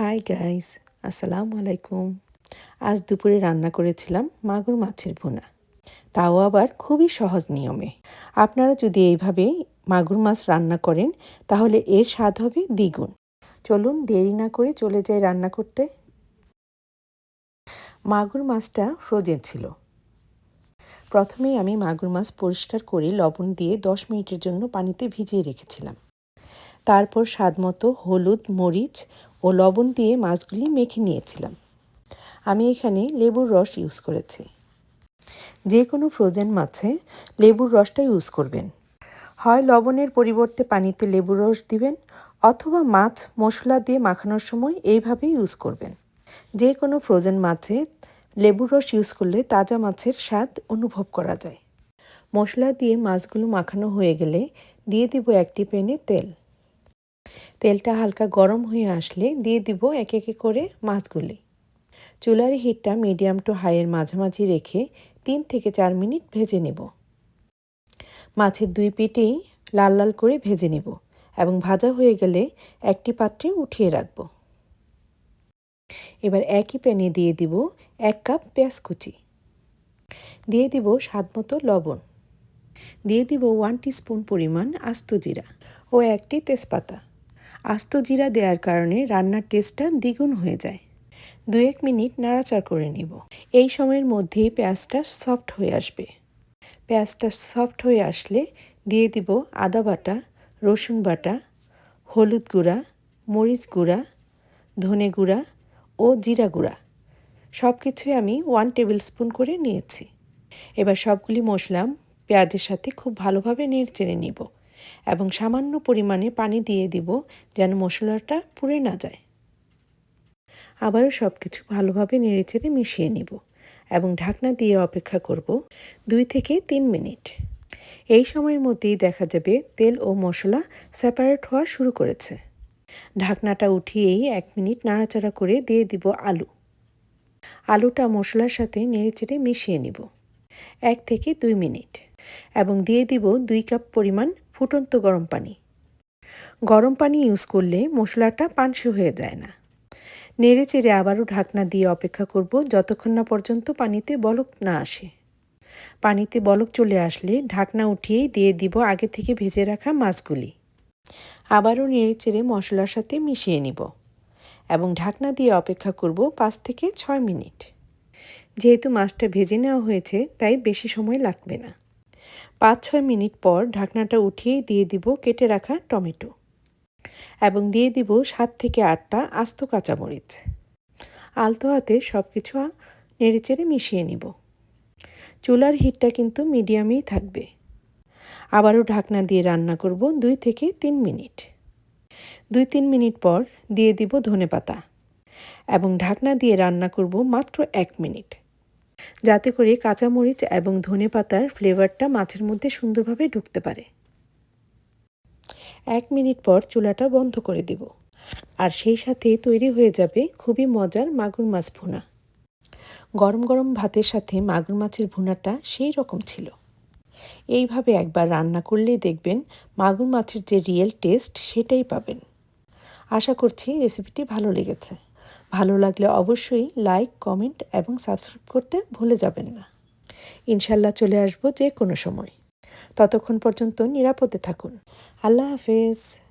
Hi guys আসসালামু আলাইকুম আজ দুপুরে রান্না করেছিলাম মাগুর মাছের ভুনা। তাও আবার খুবই সহজ নিয়মে। আপনারা যদি এইভাবে মাগুর মাছ রান্না করেন, তাহলে এর স্বাদ হবে দ্বিগুণ। চলুন দেরি না করে চলে যাই রান্না করতে। মাগুর মাছটা ফ্রোজেন ছিল। প্রথমেই আমি মাগুর মাছ পরিষ্কার করে লবণ দিয়ে দশ মিনিটের জন্য পানিতে ভিজিয়ে রেখেছিলাম। তারপর স্বাদমতো হলুদ, মরিচ ও লবণ দিয়ে মাছগুলি মেখে নিয়েছিলাম। আমি এখানে লেবুর রস ইউজ করেছি। যে কোনো ফ্রোজেন মাছে লেবুর রসটা ইউজ করবেন। হয় লবণের পরিবর্তে পানিতে লেবুর রস দিবেন অথবা মাছ মশলা দিয়ে মাখানোর সময় এইভাবে ইউজ করবেন। যে কোনো ফ্রোজেন মাছে লেবুর রস ইউজ করলে তাজা মাছের স্বাদ অনুভব করা যায়। মশলা দিয়ে মাছগুলো মাখানো হয়ে গেলে দিয়ে দিব একটি প্যানে তেল। তেলটা হালকা গরম হয়ে আসলে দিয়ে দিব এক একে করে মাছগুলি। চুলার হিটটা মিডিয়াম টু হাইয়ের মাঝামাঝি রেখে তিন থেকে চার মিনিট ভেজে নেব। মাছের দুই পিঠেই লাল লাল করে ভেজে নেব এবং ভাজা হয়ে গেলে একটি পাত্রে উঠিয়ে রাখব। এবার একই প্যানে দিয়ে দিব এক কাপ পেঁয়াজ কুচি। দিয়ে দিব স্বাদমতো লবণ। দিয়ে দিব ওয়ান স্পুন পরিমাণ আস্ত জিরা ও একটি তেজপাতা। আস্ত জিরা দেওয়ার কারণে রান্নার টেস্টটা দ্বিগুণ হয়ে যায়। দু এক মিনিট নাড়াচাড় করে নিব। এই সময়ের মধ্যেই পেঁয়াজটা সফট হয়ে আসবে। পেঁয়াজটা সফট হয়ে আসলে দিয়ে দিব আদা বাটা, রসুন বাটা, হলুদ গুঁড়া, মরিচ গুঁড়া, ধনে গুঁড়া ও জিরা গুঁড়া। সব কিছুই আমি ওয়ান টেবিল স্পুন করে নিয়েছি। এবার সবগুলি মশলা পেঁয়াজের সাথে খুব ভালোভাবে নেড়ে চেড়ে নিব। এবং সামান্য পরিমাণে পানি দিয়ে দিব যেন মশলাটা পুড়ে না যায়। আবারও সব কিছু ভালোভাবে নেড়েচেড়ে মিশিয়ে নিব এবং ঢাকনা দিয়ে অপেক্ষা করব দুই থেকে তিন মিনিট। এই সময়ের মধ্যেই দেখা যাবে তেল ও মশলা সেপারেট হওয়া শুরু করেছে। ঢাকনাটা উঠিয়েই এক মিনিট নাড়াচাড়া করে দিয়ে দিব আলু। আলুটা মশলার সাথে নেড়েচেড়ে মিশিয়ে নিব। এক থেকে দুই মিনিট এবং দিয়ে দিব দুই কাপ পরিমাণ ফুটন্ত গরম পানি। গরম পানি ইউজ করলে মশলাটা পানসে হয়ে যায় না। নেড়ে চেড়ে আবারও ঢাকনা দিয়ে অপেক্ষা করব যতক্ষণ না পর্যন্ত পানিতে বলক না আসে। পানিতে বলক চলে আসলে ঢাকনা উঠিয়েই দিয়ে দিব আগে থেকে ভেজে রাখা মাছগুলি। আবারও নেড়ে চেড়ে মশলার সাথে মিশিয়ে নিব এবং ঢাকনা দিয়ে অপেক্ষা করব পাঁচ থেকে ছয় মিনিট। যেহেতু মাছটা ভেজে নেওয়া হয়েছে, তাই বেশি সময় লাগবে না। পাঁচ ছয় মিনিট পর ঢাকনাটা উঠিয়েই দিয়ে দিব কেটে রাখা টমেটো এবং দিয়ে দিব সাত থেকে আটটা আস্ত কাঁচামরিচ। আলতো হাতে সব কিছু নেড়েচেড়ে মিশিয়ে নিব। চুলার হিটটা কিন্তু মিডিয়ামেই থাকবে। আবারও ঢাকনা দিয়ে রান্না করব দুই থেকে তিন মিনিট। দুই তিন মিনিট পর দিয়ে দিব ধনে পাতা এবং ঢাকনা দিয়ে রান্না করব মাত্র এক মিনিট। যাতে করে কাঁচামরিচ এবং ধনে পাতার ফ্লেভারটা মাছের মধ্যে সুন্দরভাবে ঢুকতে পারে। এক মিনিট পর চুলাটা বন্ধ করে দিব। আর সেই সাথে তৈরি হয়ে যাবে খুবই মজার মাগুর মাছ ভুনা। গরম গরম ভাতের সাথে মাগুর মাছের ভুনাটা সেই রকম ছিল। এইভাবে একবার রান্না করলেই দেখবেন মাগুর মাছের যে রিয়েল টেস্ট সেটাই পাবেন। আশা করছি রেসিপিটি ভালো লেগেছে। ভালো লাগলে অবশ্যই লাইক কমেন্ট এবং সাবস্ক্রাইব করতে ভুলে যাবেন না। ইনশাল্লাহ চলে আসব যে কোনো সময়। ততক্ষণ পর্যন্ত নিরাপদে থাকুন। আল্লাহ হাফেজ।